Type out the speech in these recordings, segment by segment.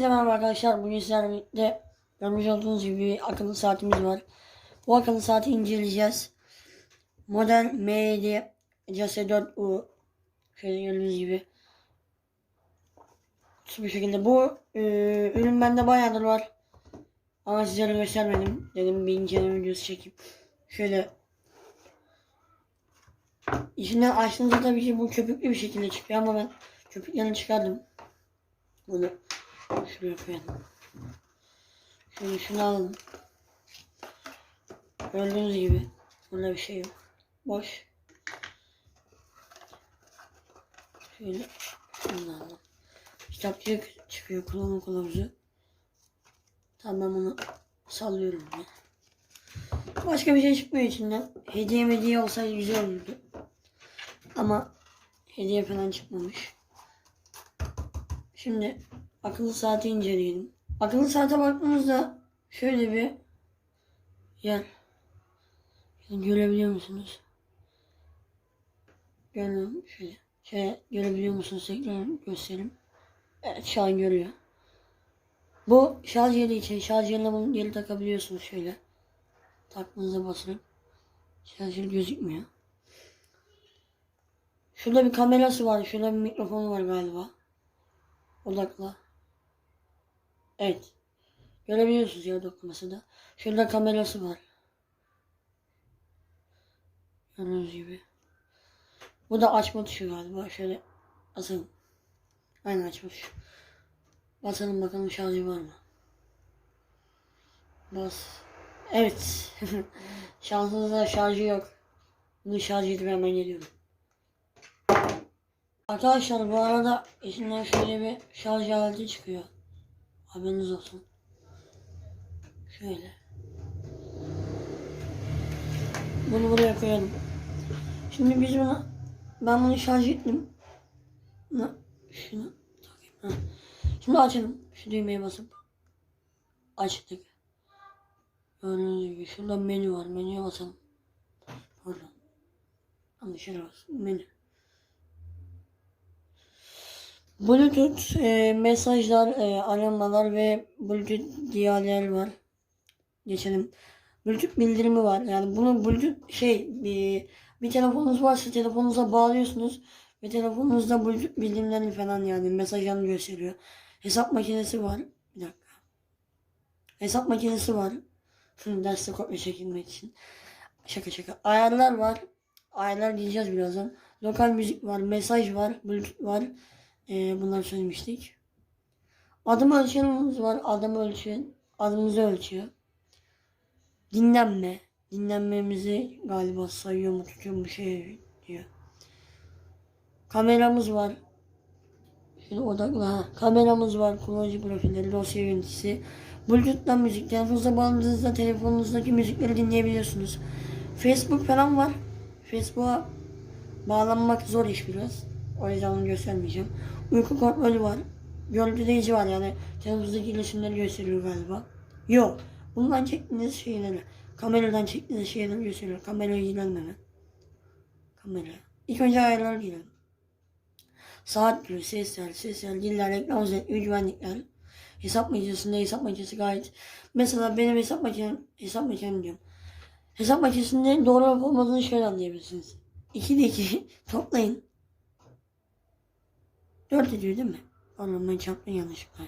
Merhaba arkadaşlar. Bugün sizlerle birlikte görmüş olduğunuz gibi akıllı saatimiz var. Bu akıllı saati inceleyeceğiz. Model M7 CS4U şöyle gördüğünüz gibi. Bu şekilde. Bu e, ürün bende bayağıdır var. Ama sizlere göstermedim. Dedim bir inceleme videosu çekip. Şöyle İçinden açtığınızda tabii ki bu köpüklü bir şekilde çıkıyor ama ben köpüklerini çıkardım. Bunu şuraya koyalım. Şöyle şunu alalım. Gördüğünüz gibi burada bir şey yok. Boş. Şöyle şunu alalım. Kitapçık çıkıyor kullanım kılavuzu. Tamam bunu sallıyorum ya. Başka bir şey çıkmıyor içinden. Hediye hediye olsaydı güzel olurdu. Ama hediye falan çıkmamış. Şimdi akıllı saati inceleyelim. Akıllı saate baktığımızda şöyle bir yer. Görebiliyor musunuz? Görüyorum şöyle. Şey, görebiliyor musunuz? Tekrar göstereyim. Evet şu an görüyor. Bu şarj yeri için şarj yerine bunu geri takabiliyorsunuz şöyle. Taktığınızda basılıp şarj yeri gözükmüyor. Şurada bir kamerası var. Şurada bir mikrofonu var galiba. Odakla. Evet. Görebiliyorsunuz ya dokunması da. Şurada kamerası var. Gördüğünüz gibi. Bu da açma tuşu galiba. Şöyle basalım. Aynen açma tuşu. Basalım bakalım şarjı var mı? Bas. Evet. Şansınızda şarjı yok. Bunu şarj edip hemen geliyorum. Arkadaşlar bu arada içinden şöyle bir şarj aleti çıkıyor. Haberiniz olsun. Şöyle. Bunu buraya koyalım. Şimdi biz bunu ben bunu şarj ettim. Buna, şunu takayım. Şimdi açalım. Şu düğmeye basıp açtık. Gördüğünüz gibi şurada menü var. Menüye basalım. Pardon. Yanlış yere bas. Menü. Bluetooth e, mesajlar, e, aramalar ve Bluetooth diğerler var. Geçelim. Bluetooth bildirimi var. Yani bunu Bluetooth şey bir, bir telefonunuz varsa telefonunuza bağlıyorsunuz ve telefonunuzda Bluetooth bildirimlerini falan yani mesajlarını gösteriyor. Hesap makinesi var. Bir dakika. Hesap makinesi var. Şunu derste kopya çekilmek için. Şaka şaka. Ayarlar var. Ayarlar diyeceğiz birazdan. Lokal müzik var. Mesaj var. Bluetooth var. Ee, bunları söylemiştik. Adım ölçenimiz var. Adım ölçen. Adımızı ölçüyor. Dinlenme. Dinlenmemizi galiba sayıyor mu tutuyor mu şey diyor. Kameramız var. Şöyle odakla. Ha. Kameramız var. Kullanıcı profilleri, dosya yöneticisi. Bluetooth'tan müzik. Telefonunuza bağlandığınızda telefonunuzdaki müzikleri dinleyebiliyorsunuz. Facebook falan var. Facebook'a bağlanmak zor iş biraz. O yüzden onu göstermeyeceğim. Uyku kontrolü var. Görüntüleyici var yani. Telefonunuzdaki iletişimleri gösteriyor galiba. Yok. Bundan çektiğiniz şeyleri. Kameradan çektiğiniz şeyleri gösteriyor. Kameraya ilgilenmeme. Kamera. İlk önce ayarlara girelim. Saat günü, sesler, sesler, diller, reklam özellikleri, güvenlikler. Hesap makinesinde hesap makinesi gayet. Mesela benim hesap makinem, hesap makinem diyorum. Hesap makinesinde doğru olup olmadığını şöyle anlayabilirsiniz. 2'de 2 toplayın. 4 ediyor değil mi? Pardon ben çarptım yanlışlıkla.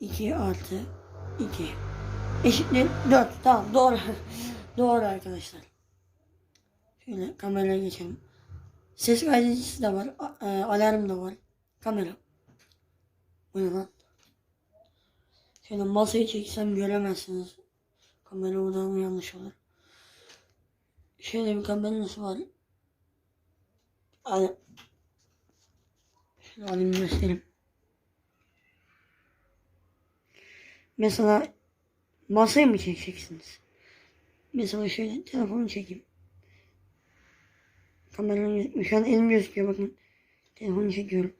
2 artı 2 eşittir 4. Tamam doğru. doğru arkadaşlar. Şöyle kameraya geçelim. Ses kaydedicisi de var. a- e, alarm da var. Kamera. Bu ne lan? Şöyle masayı çeksem göremezsiniz. Kamera oradan yanlış olur. Şöyle bir kamerası var. Hani şunu alayım göstereyim. Mesela masayı mı çekeceksiniz? Mesela şöyle telefonu çekeyim. Kameranın gözükmüyor. Şu an elim gözüküyor bakın. Telefonu çekiyorum.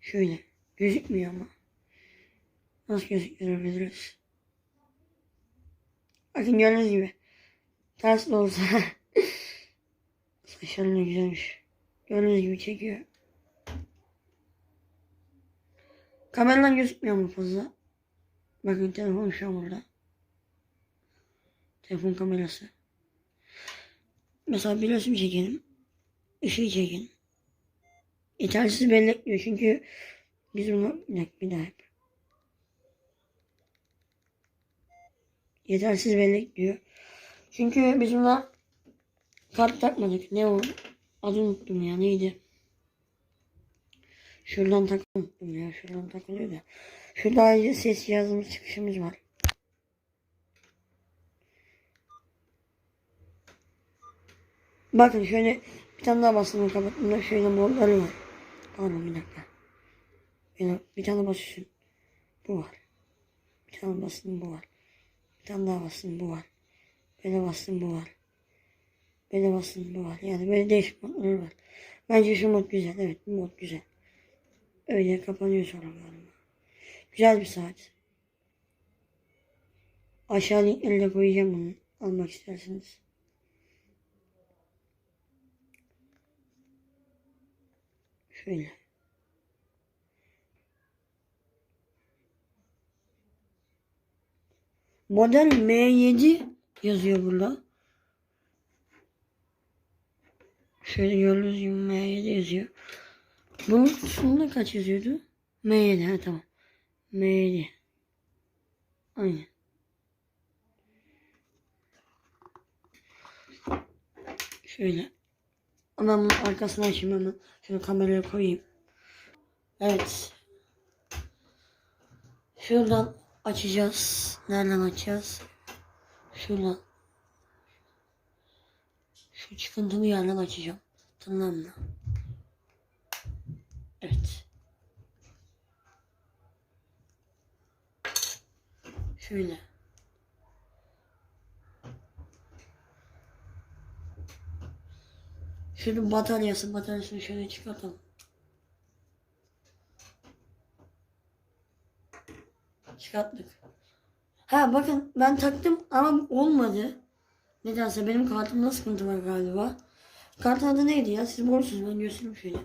Şöyle. Gözükmüyor ama. Nasıl gözüktürebiliriz? Bakın gördüğünüz gibi. Ters de olsa. Saçları ne güzelmiş. Gördüğünüz gibi çekiyor. Kameradan gözükmüyor mu fazla? Bakın telefon şu an burada. Telefon kamerası. Mesela bir resim çekelim. Işığı çekin. Yetersiz bellek diyor çünkü biz bunu bir daha yap. Yetersiz bellek diyor. Çünkü biz buna kart takmadık. Ne o? Adı unuttum ya neydi? Şuradan tak ya. Şuradan takılıyor da. Şurada ayrıca ses cihazımız çıkışımız var. Bakın şöyle bir tane daha bastım kapattığımda şöyle modları var. Pardon bir dakika. Bir, tane basıyorsun. Bu var. Bir tane bastım bu var. Bir tane daha bastım bu var. Böyle bastım bu var. Böyle bu var. Yani böyle değişik modları var. Bence şu mod güzel. Evet bu mod güzel. Öyle kapanıyor sonra galiba. Güzel bir saat. Aşağı linkleri de koyacağım bunu. Almak isterseniz. Şöyle. Model M7 yazıyor burada. Şöyle gördüğünüz gibi M7 yazıyor. Bunun sonunda kaç yazıyordu? M7 ha tamam. M7. Aynen. Şöyle. Ama bunun arkasını açayım hemen. Şunu kameraya koyayım. Evet. Şuradan açacağız. Nereden açacağız? Şuradan. Şu çıkıntılı yerden açacağım. Tırnağımla. Evet. Şöyle. Şunun bataryası, bataryasını şöyle çıkartalım. Çıkarttık. Ha bakın ben taktım ama olmadı. Nedense benim kartımda sıkıntı var galiba. Kartın adı neydi ya? Siz borsunuz ben göstereyim şöyle.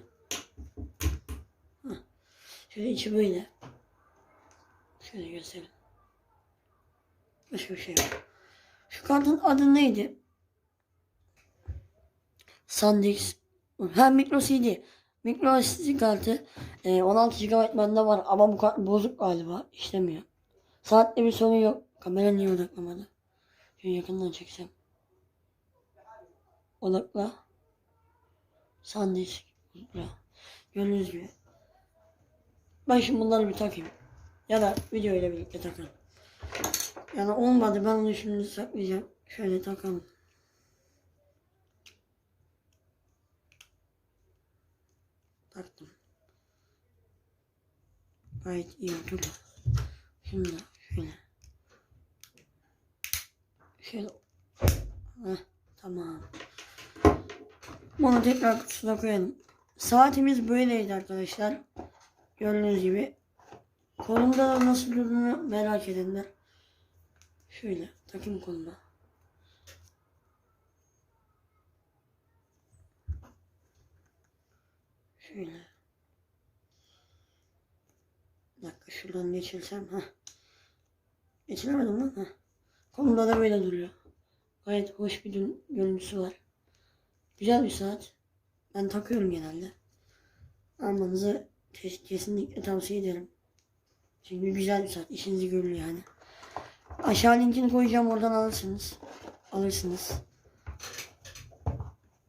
Hah. Şöyle içi böyle. Şöyle göstereyim. Başka bir şey yok. Şu kartın adı neydi? SanDisk. Ha micro CD. Micro SD kartı. Ee, 16 GB bende var ama bu kart bozuk galiba. İşlemiyor. Saatte bir sorun yok. Kamera niye odaklamadı? Şöyle yakından çeksem. Odakla. Odakla. Gördüğünüz gibi. Ben şimdi bunları bir takayım. Ya da video ile birlikte takarım. Yani olmadı ben onu şimdi saklayacağım. Şöyle takalım. Taktım. Gayet iyi bu. Şimdi şöyle. Şöyle. Heh, tamam. Bunu tekrar kutusuna koyalım. Saatimiz böyleydi arkadaşlar. Gördüğünüz gibi. Kolumda da nasıl durduğunu merak edenler. Şöyle takayım koluma. Şöyle. Bir dakika şuradan geçirsem. ha. Geçiremedim lan. Heh. Kolumda da böyle duruyor. Gayet hoş bir görüntüsü var. Güzel bir saat. Ben takıyorum genelde. Almanızı kesinlikle tavsiye ederim. Çünkü güzel bir saat. İşinizi görür yani. Aşağı linkini koyacağım oradan alırsınız. Alırsınız.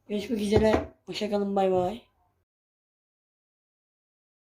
Görüşmek üzere. Hoşçakalın bay bay.